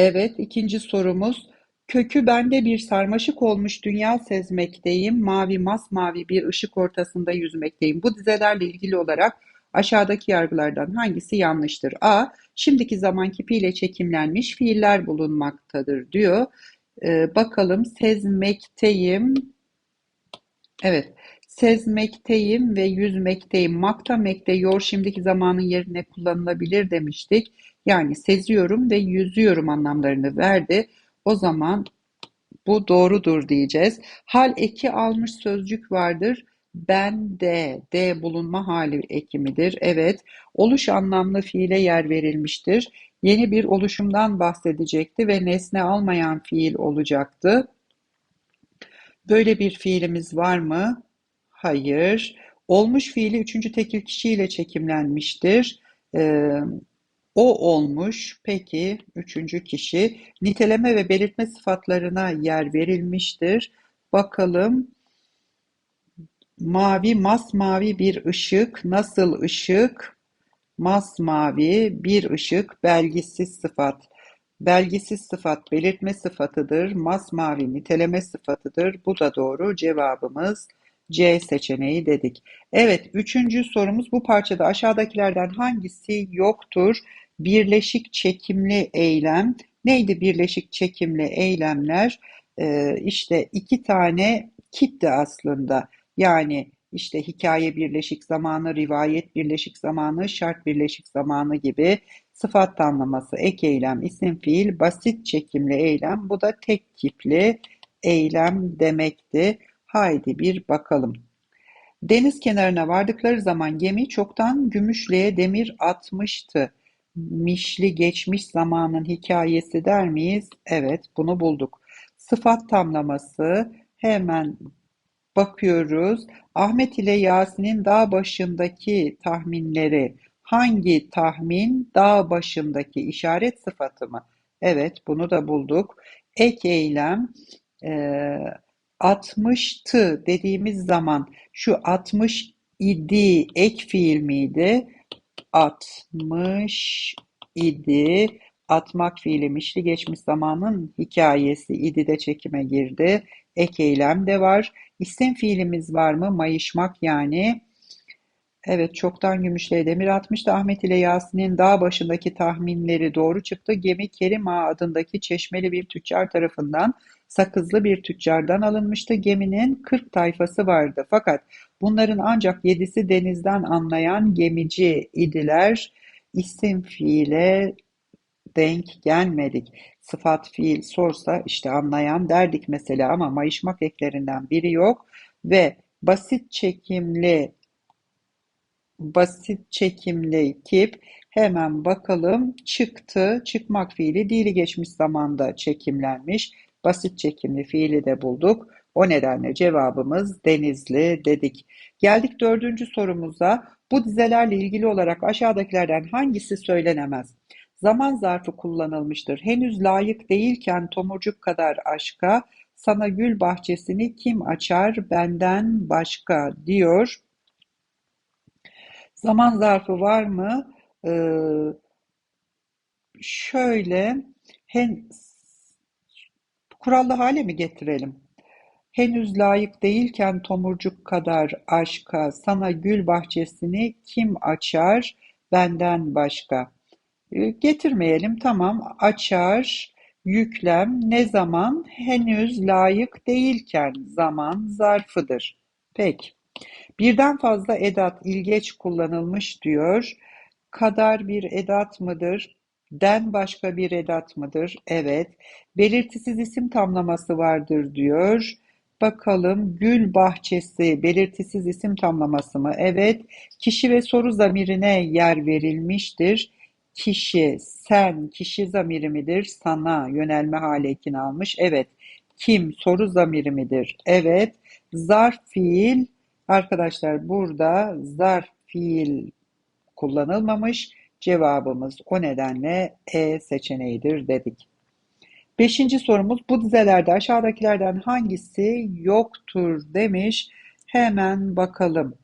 Evet, ikinci sorumuz. Kökü bende bir sarmaşık olmuş dünya sezmekteyim. Mavi masmavi bir ışık ortasında yüzmekteyim. Bu dizelerle ilgili olarak aşağıdaki yargılardan hangisi yanlıştır? A. Şimdiki zaman kipiyle çekimlenmiş fiiller bulunmaktadır diyor. Ee, bakalım sezmekteyim. Evet. Sezmekteyim ve yüzmekteyim. Makta mekte yor şimdiki zamanın yerine kullanılabilir demiştik. Yani seziyorum ve yüzüyorum anlamlarını verdi. O zaman bu doğrudur diyeceğiz. Hal eki almış sözcük vardır. Ben de, de bulunma hali ekimidir. Evet, oluş anlamlı fiile yer verilmiştir. Yeni bir oluşumdan bahsedecekti ve nesne almayan fiil olacaktı. Böyle bir fiilimiz var mı? Hayır. Olmuş fiili üçüncü tekil kişiyle çekimlenmiştir. Ee, o olmuş. Peki üçüncü kişi niteleme ve belirtme sıfatlarına yer verilmiştir. Bakalım mavi masmavi bir ışık nasıl ışık? Masmavi bir ışık belgisiz sıfat. Belgisiz sıfat belirtme sıfatıdır. Masmavi niteleme sıfatıdır. Bu da doğru. Cevabımız C seçeneği dedik. Evet, üçüncü sorumuz bu parçada aşağıdakilerden hangisi yoktur? Birleşik çekimli eylem. Neydi birleşik çekimli eylemler? Ee, işte iki tane kitti aslında. Yani işte hikaye birleşik zamanı, rivayet birleşik zamanı, şart birleşik zamanı gibi sıfat tamlaması, ek eylem, isim fiil, basit çekimli eylem. Bu da tek kipli eylem demekti. Haydi bir bakalım. Deniz kenarına vardıkları zaman gemi çoktan Gümüşlü'ye demir atmıştı. Mişli geçmiş zamanın hikayesi der miyiz? Evet, bunu bulduk. Sıfat tamlaması hemen bakıyoruz. Ahmet ile Yasin'in dağ başındaki tahminleri hangi tahmin dağ başındaki işaret sıfatı mı? Evet, bunu da bulduk. Ek eylem e, 60'tı dediğimiz zaman şu 60 idi ek fiil miydi? 60 idi. Atmak fiilimişti. Geçmiş zamanın hikayesi idi de çekime girdi. Ek eylem de var. İsim fiilimiz var mı? Mayışmak yani. Evet çoktan Gümüşlü'ye demir atmıştı. Ahmet ile Yasin'in dağ başındaki tahminleri doğru çıktı. Gemi Kerim Ağa adındaki çeşmeli bir tüccar tarafından sakızlı bir tüccardan alınmıştı. Geminin 40 tayfası vardı. Fakat bunların ancak yedisi denizden anlayan gemici idiler. İsim fiile denk gelmedik. Sıfat fiil sorsa işte anlayan derdik mesela ama mayışmak eklerinden biri yok ve basit çekimli basit çekimli kip hemen bakalım çıktı. Çıkmak fiili dili geçmiş zamanda çekimlenmiş. Basit çekimli fiili de bulduk. O nedenle cevabımız Denizli dedik. Geldik dördüncü sorumuza. Bu dizelerle ilgili olarak aşağıdakilerden hangisi söylenemez? Zaman zarfı kullanılmıştır. Henüz layık değilken tomurcuk kadar aşka, sana gül bahçesini kim açar benden başka diyor. Zaman zarfı var mı? Ee, şöyle hen, kurallı hale mi getirelim? Henüz layık değilken tomurcuk kadar aşka, sana gül bahçesini kim açar benden başka? Ee, getirmeyelim tamam açar, yüklem ne zaman? Henüz layık değilken zaman zarfıdır. Peki. Birden fazla edat ilgeç kullanılmış diyor. Kadar bir edat mıdır? Den başka bir edat mıdır? Evet. Belirtisiz isim tamlaması vardır diyor. Bakalım gül bahçesi belirtisiz isim tamlaması mı? Evet. Kişi ve soru zamirine yer verilmiştir. Kişi, sen, kişi zamiri midir? Sana yönelme hali ekini almış. Evet. Kim soru zamiri midir? Evet. Zarf fiil Arkadaşlar burada zarf fiil kullanılmamış. Cevabımız o nedenle E seçeneğidir dedik. Beşinci sorumuz bu dizelerde aşağıdakilerden hangisi yoktur demiş. Hemen bakalım.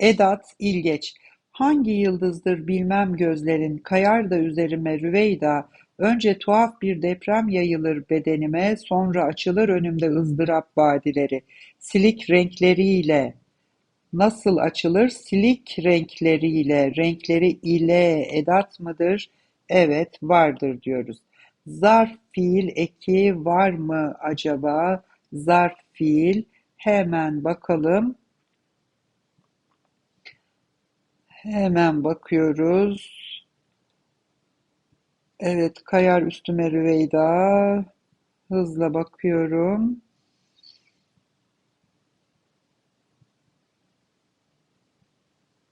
Edat, ilgeç. Hangi yıldızdır bilmem gözlerin, kayar da üzerime Rüveyda, Önce tuhaf bir deprem yayılır bedenime, sonra açılır önümde ızdırap vadileri. Silik renkleriyle nasıl açılır? Silik renkleriyle, renkleri ile edat mıdır? Evet, vardır diyoruz. Zarf fiil eki var mı acaba? Zarf fiil hemen bakalım. Hemen bakıyoruz. Evet, kayar üstüme Rüveyda. Hızla bakıyorum.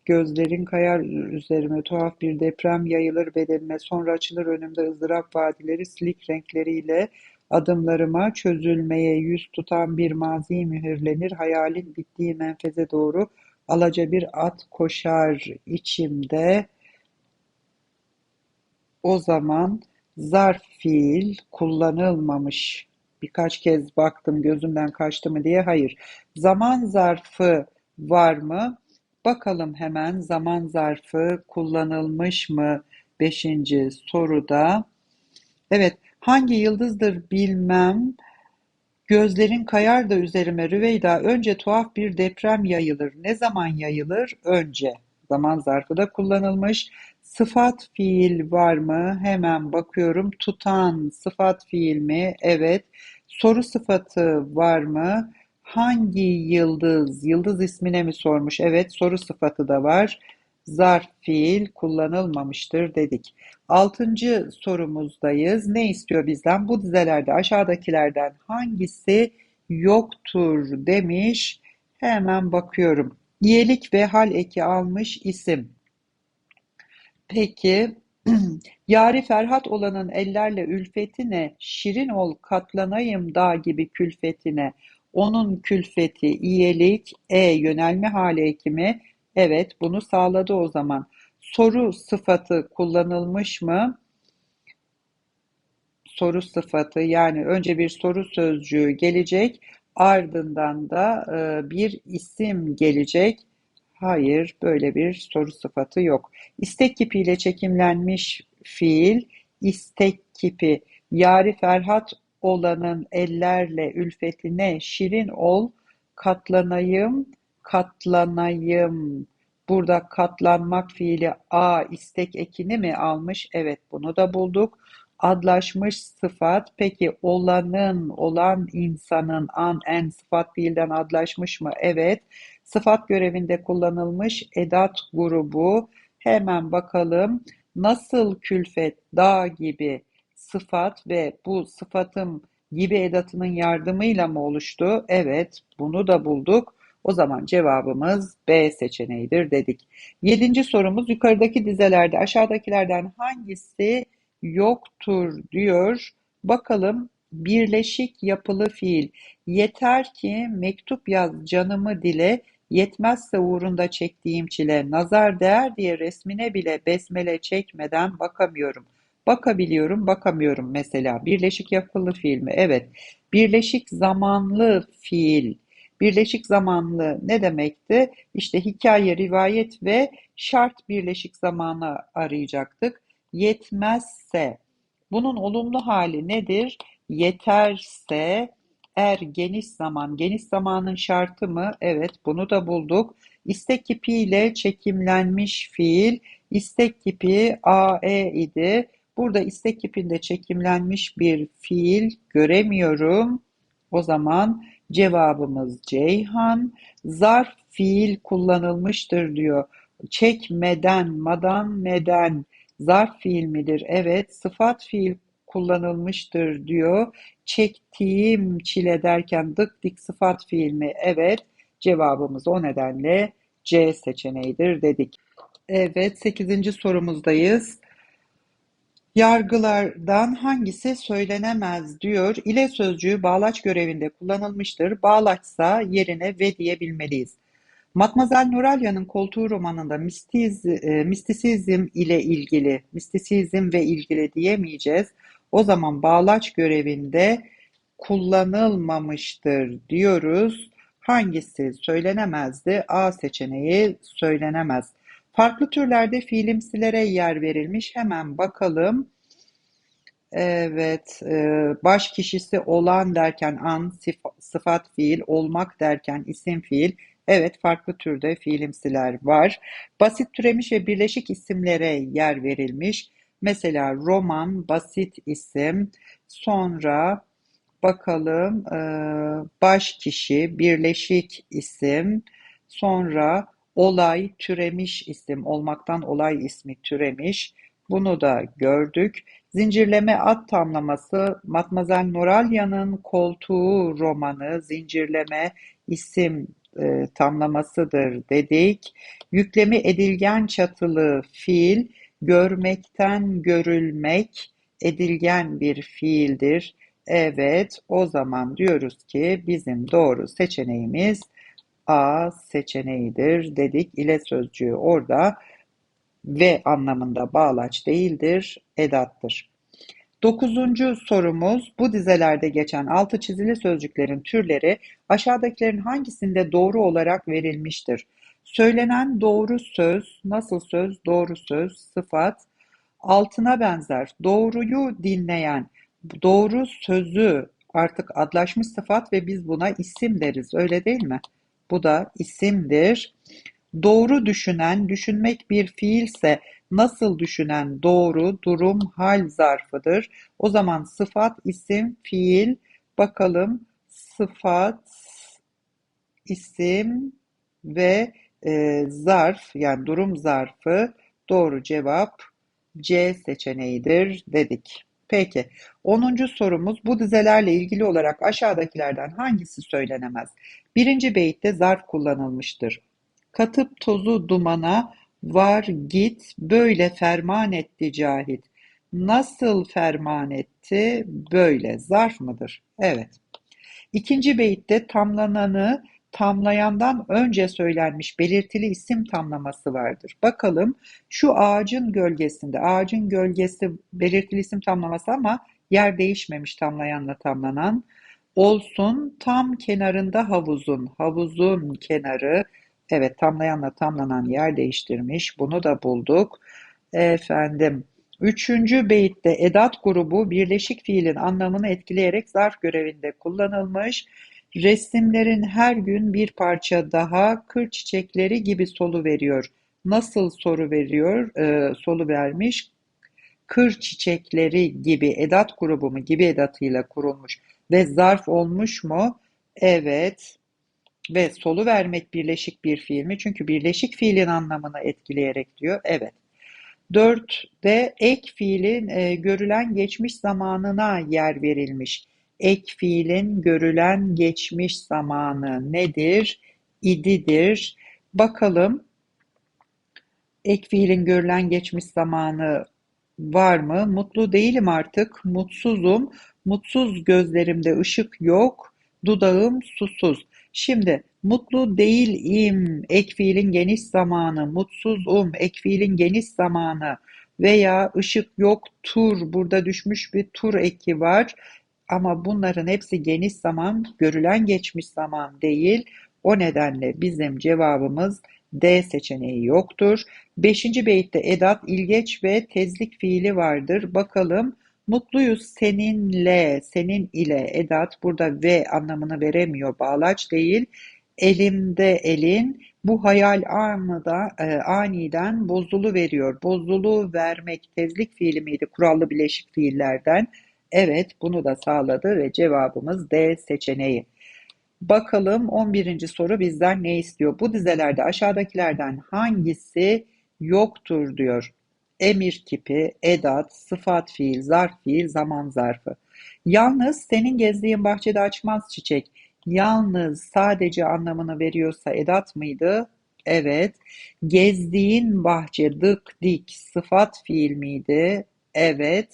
Gözlerin kayar üzerime, tuhaf bir deprem yayılır bedenime, sonra açılır önümde ızdırap vadileri, silik renkleriyle adımlarıma çözülmeye yüz tutan bir mazi mühürlenir, hayalin bittiği menfeze doğru alaca bir at koşar içimde. O zaman zarf fiil kullanılmamış. Birkaç kez baktım gözümden kaçtı mı diye. Hayır. Zaman zarfı var mı? Bakalım hemen zaman zarfı kullanılmış mı? Beşinci soruda. Evet, hangi yıldızdır bilmem. Gözlerin kayar da üzerime Rüveyda. Önce tuhaf bir deprem yayılır. Ne zaman yayılır? Önce. Zaman zarfı da kullanılmış. Sıfat fiil var mı? Hemen bakıyorum. Tutan sıfat fiil mi? Evet. Soru sıfatı var mı? Hangi yıldız? Yıldız ismine mi sormuş? Evet. Soru sıfatı da var. Zarf fiil kullanılmamıştır dedik. Altıncı sorumuzdayız. Ne istiyor bizden? Bu dizelerde aşağıdakilerden hangisi yoktur demiş. Hemen bakıyorum. İyelik ve hal eki almış isim. Peki, yari Ferhat olanın ellerle ülfetine, şirin ol katlanayım dağ gibi külfetine, onun külfeti, iyilik, e yönelme hali ekimi, evet bunu sağladı o zaman. Soru sıfatı kullanılmış mı? Soru sıfatı yani önce bir soru sözcüğü gelecek, ardından da e, bir isim gelecek. Hayır, böyle bir soru sıfatı yok. İstek kipiyle çekimlenmiş fiil, istek kipi. Yari Ferhat olanın ellerle ülfetine şirin ol, katlanayım, katlanayım. Burada katlanmak fiili a istek ekini mi almış? Evet, bunu da bulduk. Adlaşmış sıfat. Peki olanın, olan insanın an en sıfat fiilden adlaşmış mı? Evet. Sıfat görevinde kullanılmış edat grubu. Hemen bakalım. Nasıl külfet, dağ gibi sıfat ve bu sıfatım gibi edatının yardımıyla mı oluştu? Evet, bunu da bulduk. O zaman cevabımız B seçeneğidir dedik. Yedinci sorumuz yukarıdaki dizelerde aşağıdakilerden hangisi yoktur diyor. Bakalım birleşik yapılı fiil. Yeter ki mektup yaz canımı dile, yetmezse uğrunda çektiğim çile, nazar değer diye resmine bile besmele çekmeden bakamıyorum. Bakabiliyorum, bakamıyorum mesela. Birleşik yapılı fiil mi? Evet. Birleşik zamanlı fiil. Birleşik zamanlı ne demekti? İşte hikaye, rivayet ve şart birleşik zamanı arayacaktık. Yetmezse. Bunun olumlu hali nedir? Yeterse, er geniş zaman, geniş zamanın şartı mı? Evet, bunu da bulduk. İstek kipiyle çekimlenmiş fiil, istek kipi AE idi. Burada istek kipinde çekimlenmiş bir fiil göremiyorum. O zaman cevabımız Ceyhan. Zarf fiil kullanılmıştır diyor. Çekmeden, madan meden zarf fiil midir? Evet. Sıfat fiil kullanılmıştır diyor. Çektiğim çile derken dık dik sıfat fiil mi? Evet. Cevabımız o nedenle C seçeneğidir dedik. Evet, 8. sorumuzdayız. Yargılardan hangisi söylenemez diyor. İle sözcüğü bağlaç görevinde kullanılmıştır. Bağlaçsa yerine ve diyebilmeliyiz. Matmazel Noralya'nın Koltuğu romanında mistiz, e, mistisizm ile ilgili, mistisizm ve ilgili diyemeyeceğiz. O zaman bağlaç görevinde kullanılmamıştır diyoruz. Hangisi söylenemezdi? A seçeneği söylenemez. Farklı türlerde fiilimsilere yer verilmiş. Hemen bakalım. Evet, e, baş kişisi olan derken an, sıfat fiil, olmak derken isim fiil. Evet, farklı türde fiilimsiler var. Basit türemiş ve birleşik isimlere yer verilmiş. Mesela roman, basit isim. Sonra bakalım e, baş kişi, birleşik isim. Sonra olay, türemiş isim, olmaktan olay ismi türemiş. Bunu da gördük. Zincirleme at tamlaması Matmazel Noralya'nın Koltuğu romanı zincirleme isim e, tamlamasıdır dedik. Yüklemi edilgen çatılı fiil görmekten görülmek edilgen bir fiildir. Evet, o zaman diyoruz ki bizim doğru seçeneğimiz A seçeneğidir dedik. İle sözcüğü orada ve anlamında bağlaç değildir, edattır. Dokuzuncu sorumuz bu dizelerde geçen altı çizili sözcüklerin türleri aşağıdakilerin hangisinde doğru olarak verilmiştir? Söylenen doğru söz, nasıl söz, doğru söz, sıfat, altına benzer, doğruyu dinleyen, doğru sözü artık adlaşmış sıfat ve biz buna isim deriz, öyle değil mi? Bu da isimdir. Doğru düşünen, düşünmek bir fiilse nasıl düşünen doğru, durum, hal zarfıdır. O zaman sıfat, isim, fiil. Bakalım sıfat, isim ve e, zarf yani durum zarfı doğru cevap C seçeneğidir dedik. Peki 10. sorumuz bu dizelerle ilgili olarak aşağıdakilerden hangisi söylenemez? Birinci beyitte zarf kullanılmıştır. Katıp tozu dumana var git böyle ferman etti Cahit. Nasıl ferman etti? Böyle. Zarf mıdır? Evet. İkinci beyitte tamlananı tamlayandan önce söylenmiş belirtili isim tamlaması vardır. Bakalım şu ağacın gölgesinde, ağacın gölgesi belirtili isim tamlaması ama yer değişmemiş tamlayanla tamlanan. Olsun tam kenarında havuzun, havuzun kenarı, evet tamlayanla tamlanan yer değiştirmiş, bunu da bulduk. Efendim, üçüncü beyitte edat grubu birleşik fiilin anlamını etkileyerek zarf görevinde kullanılmış. Resimlerin her gün bir parça daha kır çiçekleri gibi solu veriyor. Nasıl soru veriyor, e, solu vermiş? Kır çiçekleri gibi edat grubu mu gibi edatıyla kurulmuş ve zarf olmuş mu? Evet. Ve solu vermek birleşik bir fiil mi? Çünkü birleşik fiilin anlamını etkileyerek diyor. Evet. 4'de ek fiilin e, görülen geçmiş zamanına yer verilmiş. Ek fiilin görülen geçmiş zamanı nedir? İdidir. Bakalım ek fiilin görülen geçmiş zamanı var mı? Mutlu değilim artık, mutsuzum, mutsuz gözlerimde ışık yok, dudağım susuz. Şimdi mutlu değilim ek fiilin geniş zamanı, mutsuzum ek fiilin geniş zamanı veya ışık yoktur burada düşmüş bir tur eki var. Ama bunların hepsi geniş zaman, görülen geçmiş zaman değil. O nedenle bizim cevabımız D seçeneği yoktur. Beşinci beytte edat, ilgeç ve tezlik fiili vardır. Bakalım mutluyuz seninle, senin ile edat burada ve anlamını veremiyor. Bağlaç değil. Elimde elin bu hayal anında e, aniden bozulu veriyor. Bozulu vermek tezlik fiili miydi? Kurallı bileşik fiillerden. Evet, bunu da sağladı ve cevabımız D seçeneği. Bakalım 11. soru bizden ne istiyor? Bu dizelerde aşağıdakilerden hangisi yoktur diyor. Emir kipi, edat, sıfat fiil, zarf fiil, zaman zarfı. Yalnız senin gezdiğin bahçede açmaz çiçek. Yalnız sadece anlamını veriyorsa edat mıydı? Evet. Gezdiğin bahçe dık dik sıfat fiil miydi? Evet.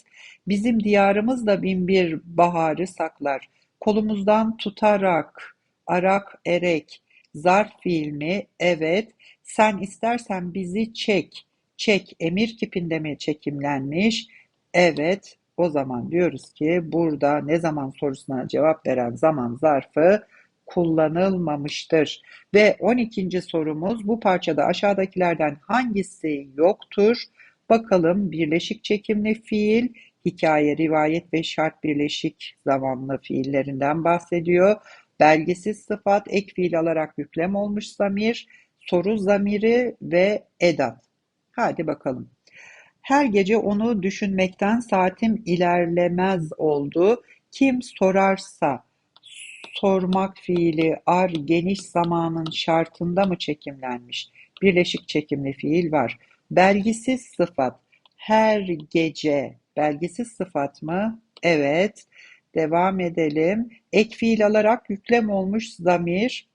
Bizim diyarımız da binbir baharı saklar. Kolumuzdan tutarak, arak, erek, zarf fiil mi? Evet. Sen istersen bizi çek. Çek emir kipinde mi çekimlenmiş? Evet. O zaman diyoruz ki burada ne zaman sorusuna cevap veren zaman zarfı kullanılmamıştır. Ve 12. sorumuz bu parçada aşağıdakilerden hangisi yoktur? Bakalım birleşik çekimli fiil hikaye, rivayet ve şart birleşik zamanlı fiillerinden bahsediyor. Belgesiz sıfat, ek fiil alarak yüklem olmuş zamir, soru zamiri ve edat. Hadi bakalım. Her gece onu düşünmekten saatim ilerlemez oldu. Kim sorarsa sormak fiili ar geniş zamanın şartında mı çekimlenmiş? Birleşik çekimli fiil var. Belgisiz sıfat her gece belgisiz sıfat mı? Evet. Devam edelim. Ek fiil alarak yüklem olmuş zamir.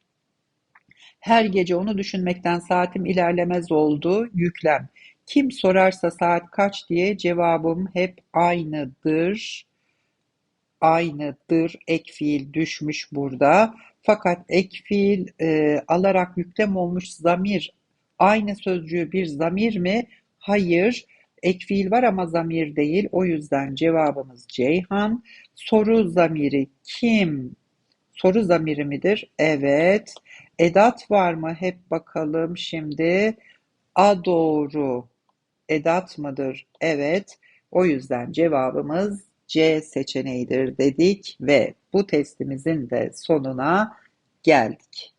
Her gece onu düşünmekten saatim ilerlemez oldu. Yüklem. Kim sorarsa saat kaç diye cevabım hep aynıdır. Aynıdır. Ek fiil düşmüş burada. Fakat ek fiil e, alarak yüklem olmuş zamir aynı sözcüğü bir zamir mi? Hayır. Ek fiil var ama zamir değil. O yüzden cevabımız Ceyhan. Soru zamiri kim? Soru zamiri midir? Evet. Edat var mı? Hep bakalım şimdi. A doğru. Edat mıdır? Evet. O yüzden cevabımız C seçeneğidir dedik ve bu testimizin de sonuna geldik.